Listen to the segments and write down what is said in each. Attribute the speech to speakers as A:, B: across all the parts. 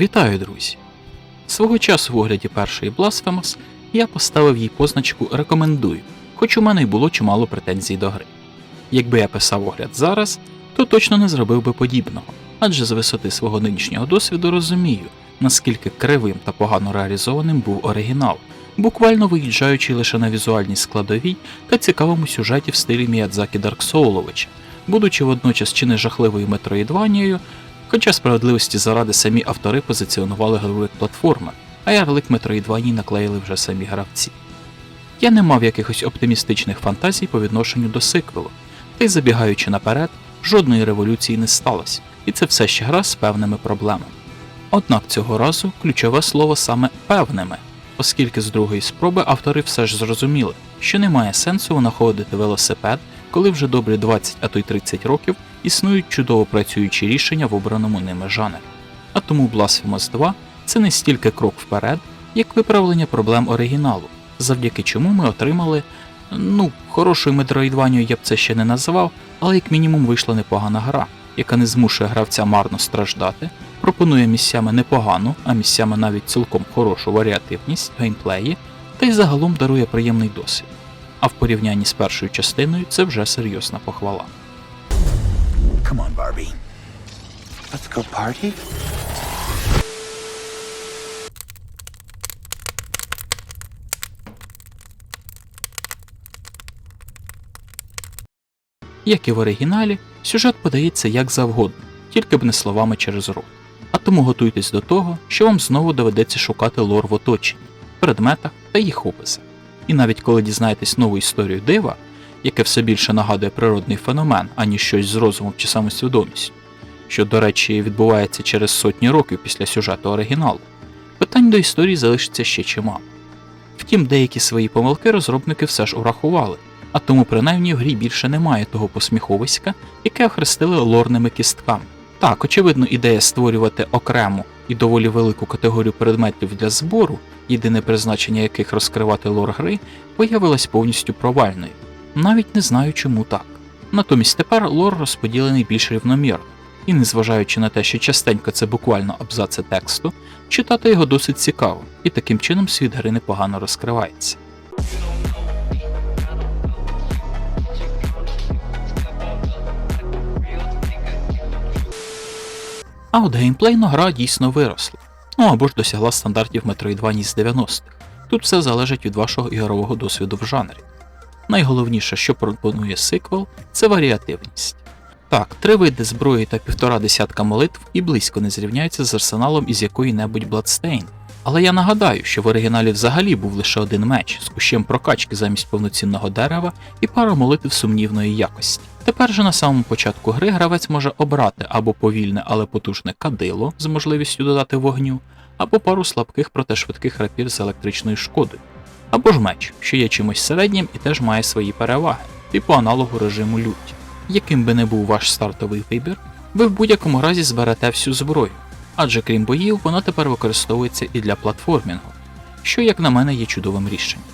A: Вітаю, друзі! Свого часу в огляді першої Blasphemous я поставив їй позначку Рекомендую, хоч у мене й було чимало претензій до гри. Якби я писав огляд зараз, то точно не зробив би подібного, адже з висоти свого нинішнього досвіду розумію, наскільки кривим та погано реалізованим був оригінал, буквально виїжджаючи лише на візуальній складовій та цікавому сюжеті в стилі Міядзакі Дарксоуловича, будучи водночас чи не жахливою метроїдванією, Хоча справедливості заради самі автори позиціонували гру як платформер, а ярлик Metroidvania наклеїли вже самі гравці. Я не мав якихось оптимістичних фантазій по відношенню до сиквелу, та й забігаючи наперед, жодної революції не сталося, і це все ще гра з певними проблемами. Однак цього разу ключове слово саме певними, оскільки з другої спроби автори все ж зрозуміли, що немає сенсу винаходити велосипед, коли вже добрі 20, а то й 30 років існують чудово працюючі рішення в обраному ними жанрі. А тому Blasphemous 2 це не стільки крок вперед, як виправлення проблем оригіналу, завдяки чому ми отримали, ну, хорошою метроїдванію я б це ще не називав, але як мінімум вийшла непогана гра, яка не змушує гравця марно страждати, пропонує місцями непогану, а місцями навіть цілком хорошу варіативність геймплеї, та й загалом дарує приємний досвід. А в порівнянні з першою частиною це вже серйозна похвала.
B: Come on, Barbie. Let's go party?
A: Як і в оригіналі, сюжет подається як завгодно, тільки б не словами через рот. А тому готуйтесь до того, що вам знову доведеться шукати лор в оточенні, предметах та їх описах. І навіть коли дізнаєтесь нову історію дива, яке все більше нагадує природний феномен, аніж щось з розумом чи самосвідомістю, що, до речі, відбувається через сотні років після сюжету оригіналу, питань до історії залишиться ще чимало. Втім, деякі свої помилки розробники все ж урахували, а тому принаймні в грі більше немає того посміховиська, яке охрестили лорними кістками. Так, очевидно, ідея створювати окрему і доволі велику категорію предметів для збору, єдине призначення яких розкривати лор гри, виявилась повністю провальною. Навіть не знаю, чому так. Натомість тепер лор розподілений більш рівномірно, і незважаючи на те, що частенько це буквально абзаци тексту, читати його досить цікаво, і таким чином світ гри непогано розкривається. А от геймплейно гра дійсно виросла, ну або ж досягла стандартів Metroidvania з 90-х. Тут все залежить від вашого ігрового досвіду в жанрі. Найголовніше, що пропонує сиквел, це варіативність. Так, три види зброї та півтора десятка молитв і близько не зрівняються з арсеналом із якої-небудь Bloodstained. Але я нагадаю, що в оригіналі взагалі був лише один меч з кущем прокачки замість повноцінного дерева і пара молитв сумнівної якості. Тепер же на самому початку гри гравець може обрати або повільне, але потужне кадило з можливістю додати вогню, або пару слабких проте швидких рапір з електричною шкодою, або ж меч, що є чимось середнім і теж має свої переваги, типу аналогу режиму лють. Яким би не був ваш стартовий вибір, ви в будь-якому разі зберете всю зброю, адже крім боїв, вона тепер використовується і для платформінгу, що, як на мене, є чудовим рішенням.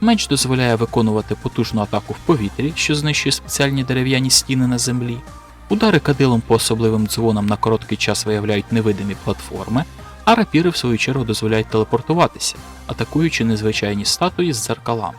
A: Меч дозволяє виконувати потужну атаку в повітрі, що знищує спеціальні дерев'яні стіни на землі. Удари кадилом по особливим дзвонам на короткий час виявляють невидимі платформи, а рапіри, в свою чергу, дозволяють телепортуватися, атакуючи незвичайні статуї з дзеркалами.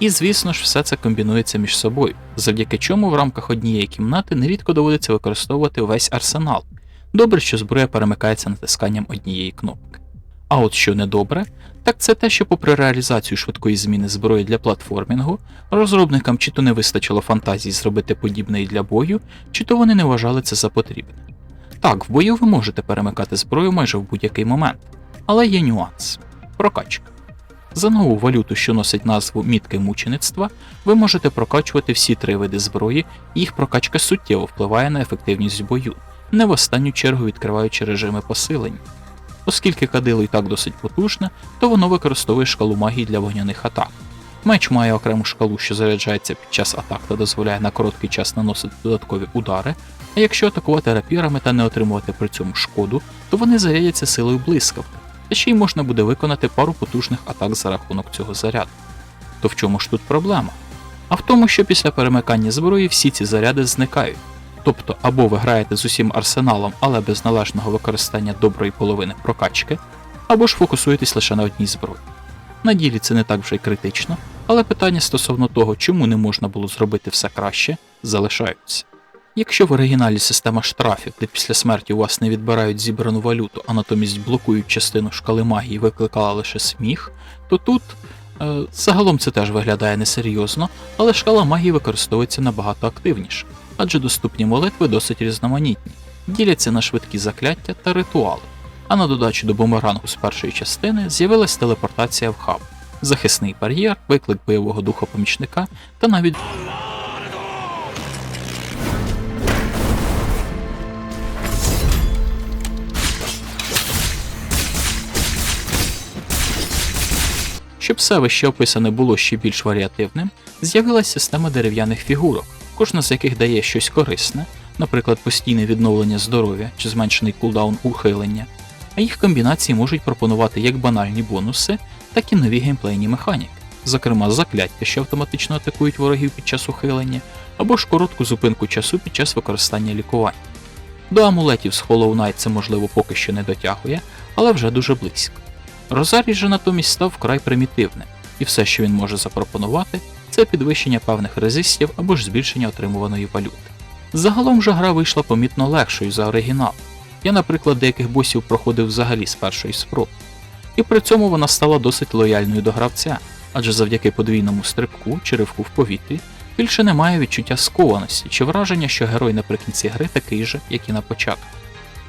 A: І звісно ж, все це комбінується між собою, завдяки чому в рамках однієї кімнати нерідко доводиться використовувати весь арсенал. Добре, що зброя перемикається натисканням однієї кнопки. А от що недобре, так це те, що попри реалізацію швидкої зміни зброї для платформінгу, розробникам чи то не вистачило фантазії зробити подібне і для бою, чи то вони не вважали це за потрібне. Так, в бою ви можете перемикати зброю майже в будь-який момент, але є нюанс прокачка. За нову валюту, що носить назву мітки мучеництва, ви можете прокачувати всі три види зброї, і їх прокачка суттєво впливає на ефективність бою, не в останню чергу відкриваючи режими посилення. Оскільки кадило і так досить потужне, то воно використовує шкалу магії для вогняних атак. Меч має окрему шкалу, що заряджається під час атак та дозволяє на короткий час наносити додаткові удари, а якщо атакувати рапірами та не отримувати при цьому шкоду, то вони зарядяться силою блискавки, та ще й можна буде виконати пару потужних атак за рахунок цього заряду. То в чому ж тут проблема? А в тому, що після перемикання зброї всі ці заряди зникають, Тобто або ви граєте з усім арсеналом, але без належного використання доброї половини прокачки, або ж фокусуєтесь лише на одній зброї. На ділі це не так вже й критично, але питання стосовно того, чому не можна було зробити все краще, залишаються. Якщо в оригіналі система штрафів, де після смерті у вас не відбирають зібрану валюту, а натомість блокують частину шкали магії, викликала лише сміх, то тут е, загалом це теж виглядає несерйозно, але шкала магії використовується набагато активніше, адже доступні молитви досить різноманітні, діляться на швидкі закляття та ритуали. А на додачу до бумерангу з першої частини з'явилась телепортація в хаб, захисний бар'єр, виклик бойового духа помічника та навіть Щоб все вище описане було ще більш варіативним, з'явилася система дерев'яних фігурок, кожна з яких дає щось корисне, наприклад, постійне відновлення здоров'я чи зменшений кулдаун ухилення, а їх комбінації можуть пропонувати як банальні бонуси, так і нові геймплейні механіки, зокрема закляття, що автоматично атакують ворогів під час ухилення, або ж коротку зупинку часу під час використання лікувань. До амулетів з Hollow Knight це можливо поки що не дотягує, але вже дуже близько. Розарій же натомість став вкрай примітивним, і все, що він може запропонувати, це підвищення певних резистів або ж збільшення отримуваної валюти. Загалом же гра вийшла помітно легшою за оригінал. Я, наприклад, деяких босів проходив взагалі з першої спроби. І при цьому вона стала досить лояльною до гравця, адже завдяки подвійному стрибку чи ривку в повітрі більше немає відчуття скованості чи враження, що герой наприкінці гри такий же, як і на початку.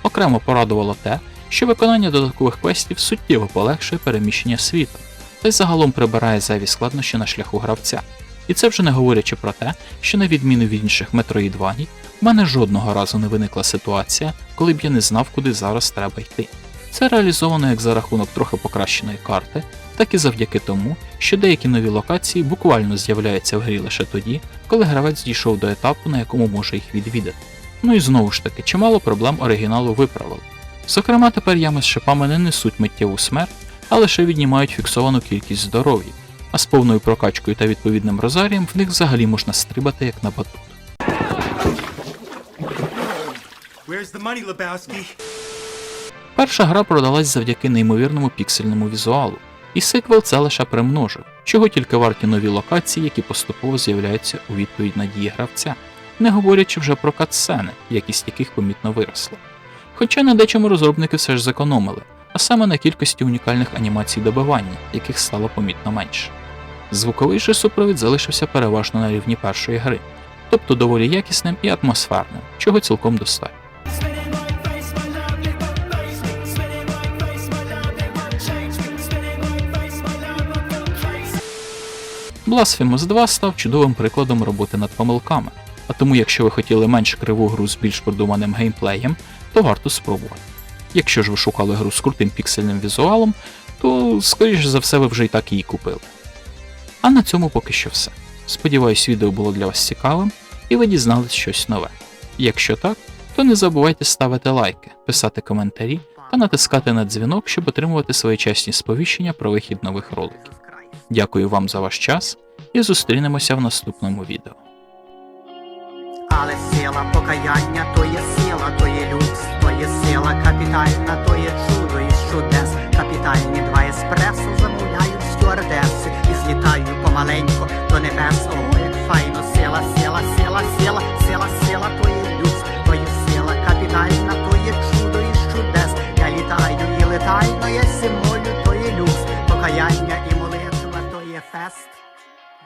A: Окремо порадувало те, що виконання додаткових квестів суттєво полегшує переміщення світу, та й загалом прибирає зайві складнощі на шляху гравця. І це вже не говорячи про те, що на відміну від інших метроїдваній, в мене жодного разу не виникла ситуація, коли б я не знав, куди зараз треба йти. Це реалізовано як за рахунок трохи покращеної карти, так і завдяки тому, що деякі нові локації буквально з'являються в грі лише тоді, коли гравець дійшов до етапу, на якому може їх відвідати. Ну і знову ж таки, чимало проблем оригіналу виправили. Зокрема, тепер ями з шипами не несуть миттєву смерть, а лише віднімають фіксовану кількість здоров'я, а з повною прокачкою та відповідним розарієм в них взагалі можна стрибати як на батут.
C: Where's the money, Lebowski?
A: Перша гра продалась завдяки неймовірному піксельному візуалу, і сиквел це лише примножив, чого тільки варті нові локації, які поступово з'являються у відповідь на дії гравця, не говорячи вже про катсцени, якість яких помітно виросла. Хоча на дечому розробники все ж зекономили, саме на кількості унікальних анімацій добивання, яких стало помітно менше. Звуковий же супровід залишився переважно на рівні першої гри, тобто доволі якісним і атмосферним, чого цілком достатньо. Blasphemous 2 став чудовим прикладом роботи над помилками, а тому, якщо ви хотіли менш криву гру з більш продуманим геймплеєм, то варто спробувати. Якщо ж ви шукали гру з крутим піксельним візуалом, то, скоріш за все, ви вже і так її купили. А на цьому поки що все. Сподіваюсь, відео було для вас цікавим і ви дізнались щось нове. Якщо так, то не забувайте ставити лайки, писати коментарі та натискати на дзвінок, щоб отримувати своєчасні сповіщення про вихід нових роликів. Дякую вам за ваш час і зустрінемося в наступному відео.
D: Але сила покаяння сила капітальна, то є чудо із чудес. Капітальні два еспресо замовляють стюардеси і злітаю помаленько